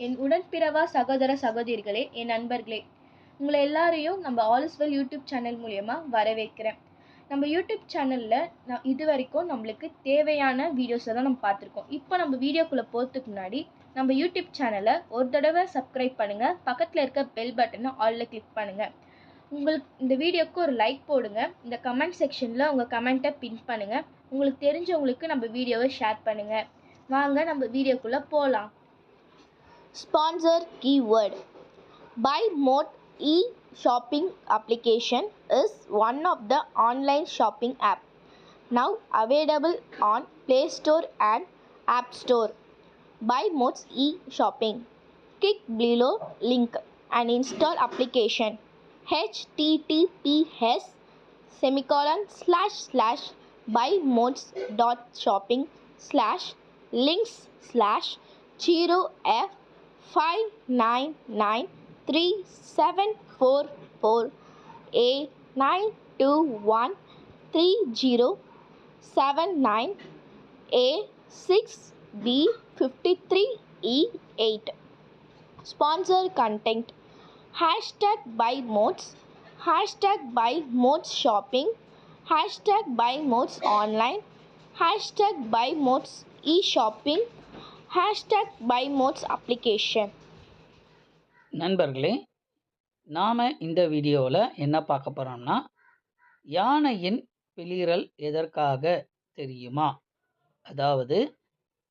என் உடன்பிறவா சகோதர சகோதரிகளே என் நண்பர்களே உங்களை எல்லாரையும் நம்ம ஆல்ஸ்வெல் யூடியூப் சேனல் மூலயமா வரவேற்கிறேன். நம்ம யூடியூப் சேனலில் நான் இது வரைக்கும் நம்மளுக்கு தேவையான வீடியோஸை தான் நம்ம பார்த்துருக்கோம். இப்போ நம்ம வீடியோக்குள்ளே போகிறதுக்கு முன்னாடி நம்ம யூடியூப் சேனலை ஒரு தடவை சப்ஸ்கிரைப் பண்ணுங்கள் பக்கத்தில் இருக்க பெல் பட்டனை ஆலில் கிளிக் பண்ணுங்கள் உங்களுக்கு இந்த வீடியோக்கு ஒரு லைக் போடுங்க. இந்த கமெண்ட் செக்ஷனில் உங்கள் கமெண்ட்டை பின் பண்ணுங்கள் உங்களுக்கு தெரிஞ்சவங்களுக்கு நம்ம வீடியோவை ஷேர் பண்ணுங்கள் வாங்க நம்ம வீடியோக்குள்ளே போகலாம் Sponsor keyword Buy Mode e shopping application is one of the online shopping app now available on Play Store and App Store. Buy Modes e shopping. Click below link and install application https semicolon slash slash buy buymodes dot shopping slash links slash five nine nine three seven four four eight nine two one three zero seven nine A six B fifty three E eight. Sponsor content. Hashtag buy modes. Hashtag buy modes shopping. Hashtag buy modes online. Hashtag buy modes e-shopping. Hashtag buy modes application நண்பர்களே நாம் இந்த வீடியோவில் என்ன பார்க்க போகிறோம்னா யானையின் பிளிரல் எதற்காக தெரியுமா? அதாவது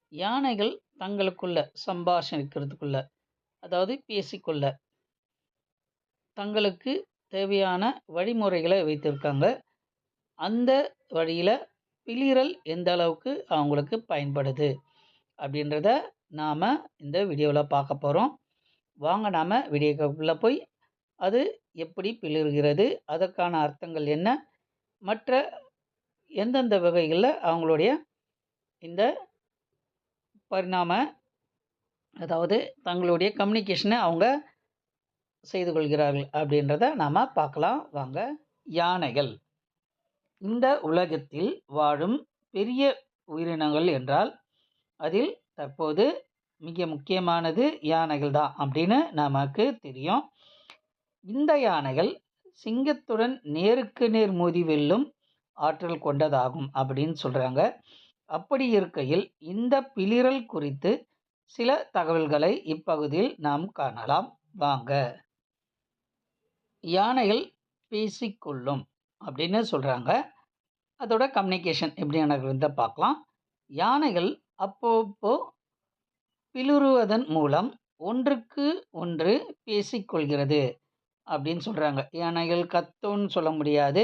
யானைகள் தங்களுக்குள்ள சம்பாஷணிக்கிறதுக்குள்ள அதாவது பேசிக்கொள்ள தங்களுக்கு தேவையான வழிமுறைகளை வைத்திருக்காங்க. அந்த வழியில் பிளிரல் எந்த அளவுக்கு அவங்களுக்கு பயன்படுது? அப்படின்றத நாம் இந்த வீடியோவில் பார்க்க போகிறோம் வாங்க நாம் வீடியோக்குள்ளே போய் அது எப்படி பிளிர்கிறது அதற்கான அர்த்தங்கள் என்ன மற்ற எந்தெந்த வகைகளில் அவங்களுடைய இந்த பரிணாம அதாவது தங்களுடைய கம்யூனிகேஷனை அவங்க செய்து கொள்கிறார்கள் அப்படின்றத நாம் பார்க்கலாம். வாங்க யானைகள். இந்த உலகத்தில் வாழும் பெரிய உயிரினங்கள் என்றால் அதில் தற்போது மிக முக்கியமானது யானைகள் தான் அப்படின்னு நமக்கு தெரியும். இந்த யானைகள் சிங்கத்துடன் நேருக்கு நேர் மோதி வெல்லும் ஆற்றல் கொண்டதாகும் அப்படின்னு சொல்கிறாங்க அப்படி இருக்கையில் இந்த பிளிரல் குறித்து சில தகவல்களை இப்பகுதியில் நாம் காணலாம். வாங்க. யானைகள் பேசிக்கொள்ளும் அப்படின்னு சொல்கிறாங்க அதோட கம்யூனிகேஷன் எப்படி இருந்தால் பார்க்கலாம். யானைகள் அப்பப்போ பிலுறுவதன் மூலம் ஒன்றுக்கு ஒன்று பேசிக்கொள்கிறது அப்படின்னு சொல்கிறாங்க யானைகள் கத்தோன்னு சொல்ல முடியாது.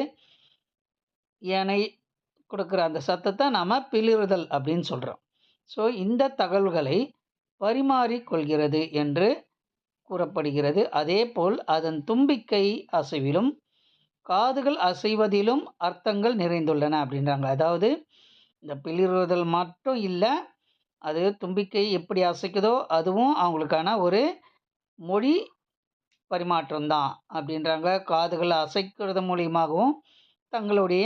யானை கொடுக்குற அந்த சத்தத்தை நாம் பிளிறுதல் அப்படின்னு சொல்கிறோம் ஸோ இந்த தகவல்களை பரிமாறிக்கொள்கிறது என்று கூறப்படுகிறது. அதேபோல் அதன் தும்பிக்கை அசைவிலும் காதுகள் அசைவதிலும் அர்த்தங்கள் நிறைந்துள்ளன அப்படின்றாங்க. அதாவது இந்த பிளிறுதல் மட்டும் இல்லை அது தும்பிக்கை எப்படி அசைக்குதோ அதுவும் அவங்களுக்கான ஒரு மொழி பரிமாற்றம் தான் அப்படின்றாங்க. காதுகளை அசைக்கிறது மூலியமாகவும் தங்களுடைய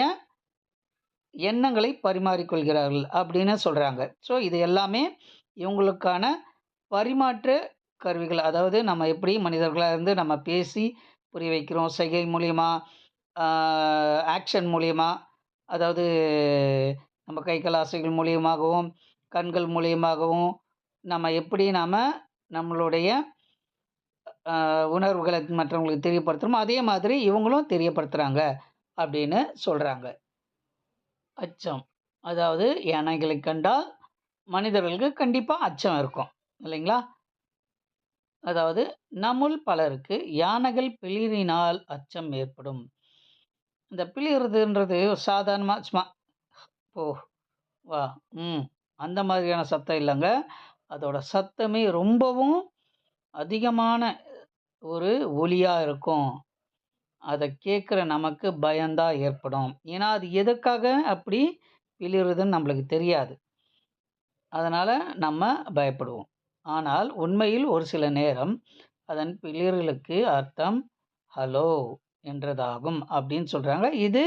எண்ணங்களை பரிமாறிக்கொள்கிறார்கள் அப்படின்னு சொல்கிறாங்க ஸோ இது எல்லாமே இவங்களுக்கான பரிமாற்ற கருவிகள். அதாவது நம்ம எப்படி மனிதர்களாக இருந்து நம்ம பேசி புரிய வைக்கிறோம். செய்கை மூலியமாக ஆக்ஷன் மூலியமாக அதாவது கைகள் ஆசைகள் மூலியமாகவும் கண்கள் மூலியமாகவும் நம்ம எப்படி நாம் நம்மளுடைய உணர்வுகளை மற்றவங்களுக்கு தெரியப்படுத்துகிறோமோ அதே மாதிரி இவங்களும் தெரியப்படுத்துகிறாங்க அப்படின்னு சொல்கிறாங்க அச்சம். அதாவது யானைகளை கண்டால் மனிதர்களுக்கு கண்டிப்பாக அச்சம் இருக்கும். இல்லைங்களா? அதாவது நம்முள் பலருக்கு யானைகள் பிளிரினால் அச்சம் ஏற்படும். இந்த பிளிறதுன்றது சாதாரணமாக சும்மா ஓ வா ம். அந்த மாதிரியான சத்தம் இல்லைங்க. அதோட சத்தமே ரொம்பவும் அதிகமான ஒரு ஒலியாக இருக்கும். அதை கேட்குற நமக்கு பயம்தான் ஏற்படும். ஏன்னா அது எதற்காக அப்படி விழுறதுன்னு நம்மளுக்கு தெரியாது. அதனால் நம்ம பயப்படுவோம். ஆனால் உண்மையில் ஒரு சில நேரம் அதன் பிளிர்களுக்கு அர்த்தம் ஹலோ என்றதாகும் அப்படின்னு சொல்கிறாங்க இது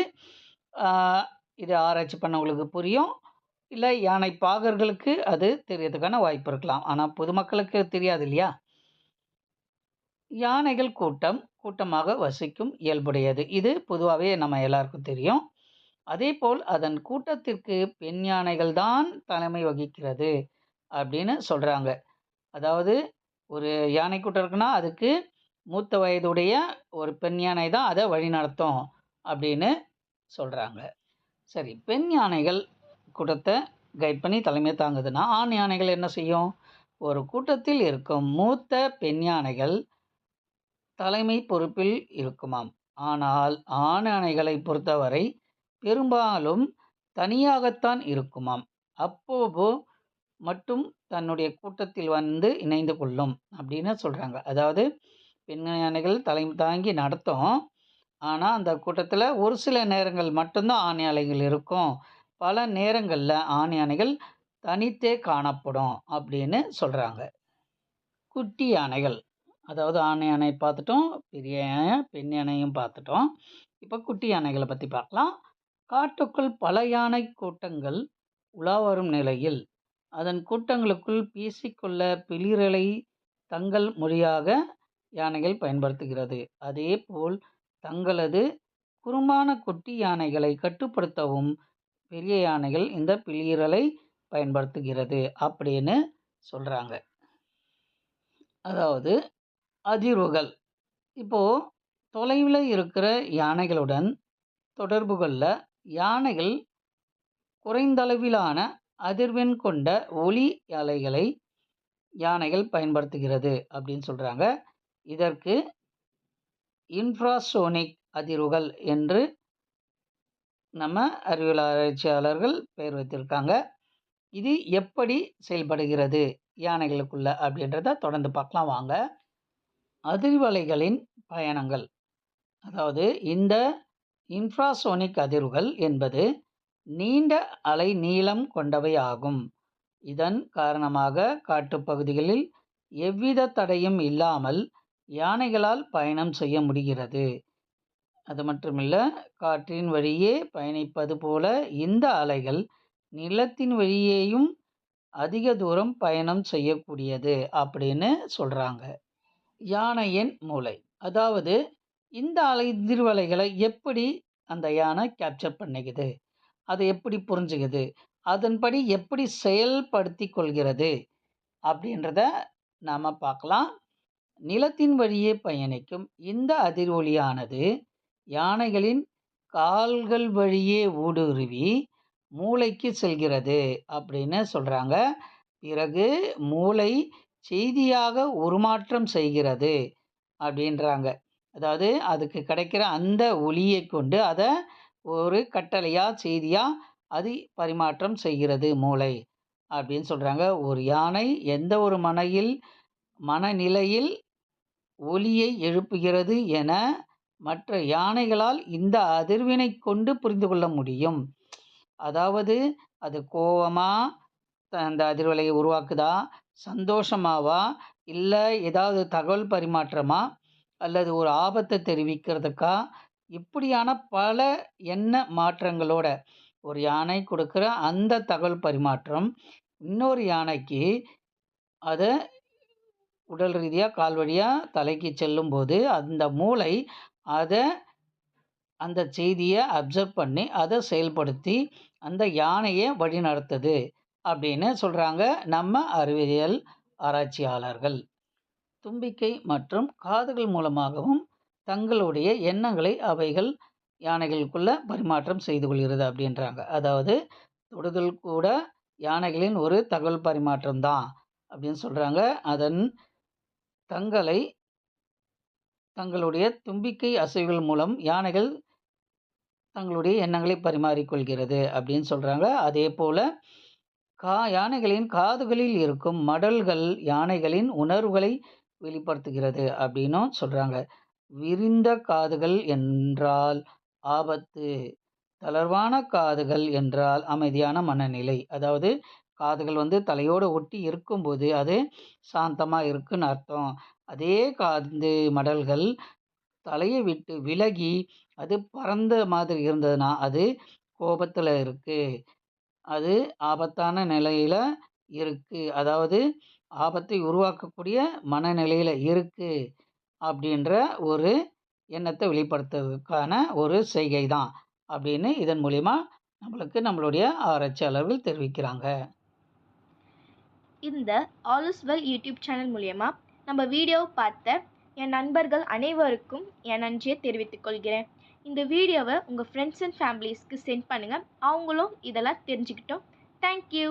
இது ஆராய்ச்சி பண்ணவங்களுக்கு புரியும். இல்லை யானை பாகர்களுக்கு அது தெரியறதுக்கான வாய்ப்பு இருக்கலாம். ஆனால் பொதுமக்களுக்கு தெரியாது இல்லையா? யானைகள் கூட்டம் கூட்டமாக வசிக்கும் இயல்புடையது. இது பொதுவாகவே நம்ம எல்லாருக்கும் தெரியும். அதேபோல் அதன் கூட்டத்திற்கு பெண் யானைகள் தான் தலைமை வகிக்கிறது அப்படின்னு சொல்கிறாங்க அதாவது ஒரு யானை கூட்டம் இருக்குன்னா அதுக்கு மூத்த வயதுடைய ஒரு பெண் யானை தான் அதை வழிநடத்தும் அப்படின்னு சொல்கிறாங்க சரி பெண் யானைகள் கூட்டத்தை கைட் பண்ணி தலைமை தாங்குதுன்னா ஆண் யானைகள் என்ன செய்யும்? ஒரு கூட்டத்தில் இருக்கும் மூத்த பெண் யானைகள் தலைமை பொறுப்பில் இருக்குமாம். ஆனால் ஆண் யானைகளை பொறுத்தவரை பெரும்பாலும் தனியாகத்தான் இருக்குமாம். அப்போது மட்டும் தன்னுடைய கூட்டத்தில் வந்து இணைந்து கொள்ளும் அப்படின்னு சொல்கிறாங்க அதாவது பெண் யானைகள் தலைமை தாங்கி நடத்தும். ஆனால் அந்த கூட்டத்தில் ஒரு சில நேரங்கள் மட்டும்தான் ஆண் யானைகள் இருக்கும். பல நேரங்களில் ஆண் யானைகள் தனித்தே காணப்படும் அப்படின்னு சொல்கிறாங்க குட்டி யானைகள் அதாவது ஆண் யானை பார்த்துட்டோம் பெரிய யானை பெண் யானையும் பார்த்துட்டோம். இப்போ குட்டி யானைகளை பற்றி பார்க்கலாம். காட்டுக்குள் பல யானை கூட்டங்கள் உலா வரும் நிலையில் அதன் கூட்டங்களுக்குள் பேசிக்கொள்ள பிளிரலை தங்கள் மொழியாக யானைகள் பயன்படுத்துகிறது. அதேபோல் தங்களது குறும்பான குட்டி யானைகளை கட்டுப்படுத்தவும் பெரிய யானைகள் இந்த பிளியரலை பயன்படுத்துகிறது அப்படின்னு சொல்கிறாங்க அதாவது அதிர்வுகள். இப்போது தொலைவில் இருக்கிற யானைகளுடன் தொடர்பு கொள்ள யானைகள் குறைந்தளவிலான அதிர்வெண் கொண்ட ஒளி அலைகளை யானைகள் பயன்படுத்துகிறது அப்படின்னு சொல்கிறாங்க இதற்கு இன்ஃப்ராசோனிக் அதிர்வுகள் என்று நம்ம அறிவியல் ஆராய்ச்சியாளர்கள் பெயர் வைத்திருக்காங்க. இது எப்படி செயல்படுகிறது? யானைகளுக்குள்ள அப்படின்றத தொடர்ந்து பார்க்கலாம் வாங்க. அதிர்வலைகளின் பயணங்கள். அதாவது இந்த இன்ஃப்ராசோனிக் அதிர்வுகள் என்பது நீண்ட அலை நீளம் கொண்டவை ஆகும். இதன் காரணமாக காட்டுப்பகுதிகளில் எவ்வித தடையும் இல்லாமல் யானைகளால் பயணம் செய்ய முடிகிறது. அது மட்டுமில்ல காற்றின் வழியே பயணிப்பது போல இந்த அலைகள் நிலத்தின் வழியேயும் அதிக தூரம் பயணம் செய்யக்கூடியது அப்படின்னு சொல்கிறாங்க யானையின் மூளை. அதாவது இந்த அலை அதிர்வலைகளை எப்படி அந்த யானை கேப்சர் பண்ணிக்குது அதை எப்படி புரிஞ்சுக்குது அதன்படி எப்படி செயல்படுத்தி கொள்கிறது? அப்படின்றத நாம் பார்க்கலாம். நிலத்தின் வழியே பயணிக்கும் இந்த அதிர்வொலியானது யானைகளின் கால்கள் வழியே ஊடுருவி மூளைக்கு செல்கிறது அப்படின்னு சொல்கிறாங்க பிறகு மூளை செய்தியாக உருமாற்றம் செய்கிறது அப்படின்றாங்க. அதாவது அதுக்கு கிடைக்கிற அந்த ஒளியை கொண்டு அதை ஒரு கட்டளையாக செய்தியாக அது பரிமாற்றம் செய்கிறது மூளை அப்படின்னு சொல்கிறாங்க ஒரு யானை எந்த ஒரு மனையில் மனநிலையில் ஒலியை எழுப்புகிறது என மற்ற யானைகளால் இந்த அதிர்வினை கொண்டு புரிந்து கொள்ள முடியும். அதாவது அது கோவமா அந்த அதிர்வலையை உருவாக்குதா சந்தோஷமாவா இல்லை ஏதாவது தகவல் பரிமாற்றமா அல்லது ஒரு ஆபத்தை தெரிவிக்கிறதுக்கா? இப்படியான பல எண்ண மாற்றங்களோட ஒரு யானை கொடுக்குற அந்த தகவல் பரிமாற்றம் இன்னொரு யானைக்கு அதை உடல் ரீதியாக கால் வழியாக தலைக்கு செல்லும்போது அந்த மூளை அதை அந்த செய்தியை அப்சர்வ் பண்ணி அதை செயல்படுத்தி அந்த யானையை வழிநடத்துது அப்படின்னு சொல்கிறாங்க நம்ம அறிவியல் ஆராய்ச்சியாளர்கள். தும்பிக்கை மற்றும் காதுகள் மூலமாகவும் தங்களுடைய எண்ணங்களை அவைகள் யானைகளுக்குள்ளே பரிமாற்றம் செய்து கொள்கிறது அப்படின்றாங்க. அதாவது தொடுதல் கூட யானைகளின் ஒரு தகவல் பரிமாற்றம் தான் அப்படின்னு சொல்கிறாங்க அதன் தங்களை தங்களுடைய தும்பிக்கை அசைவுகள் மூலம் யானைகள் தங்களுடைய எண்ணங்களை பரிமாறிக்கொள்கிறது அப்படின்னு சொல்கிறாங்க அதே போல் கா யானைகளின் காதுகளில் இருக்கும் மடல்கள் யானைகளின் உணர்வுகளை வெளிப்படுத்துகிறது அப்படின்னும் சொல்கிறாங்க விரிந்த காதுகள் என்றால் ஆபத்து தளர்வான காதுகள் என்றால் அமைதியான மனநிலை. அதாவது காதுகள் வந்து தலையோடு ஒட்டி இருக்கும்போது அது சாந்தமாக இருக்குன்னு அர்த்தம். அதே காந்து மடல்கள் தலையை விட்டு விலகி அது பறந்த மாதிரி இருந்ததுன்னா அது கோபத்தில் இருக்குது அது ஆபத்தான நிலையில் இருக்குது அதாவது ஆபத்தை உருவாக்கக்கூடிய மனநிலையில் இருக்குது அப்படின்ற ஒரு எண்ணத்தை வெளிப்படுத்துறதுக்கான ஒரு செய்கை தான் அப்படின்னு இதன் மூலிமா நம்மளுக்கு நம்மளுடைய ஆராய்ச்சியாளர்கள் தெரிவிக்கிறாங்க. இந்த all is well YouTube channel மூலயமா நம்ம வீடியோ பார்த்த என் நண்பர்கள் அனைவருக்கும் என் நன்றியை தெரிவித்துக் கொள்கிறேன். இந்த வீடியோவை உங்கள் ஃப்ரெண்ட்ஸ் அண்ட் ஃபேமிலிஸ்க்கு சென்ட் பண்ணுங்கள் அவங்களும் இதெல்லாம் தெரிஞ்சுக்கிட்டோம். தேங்க்யூ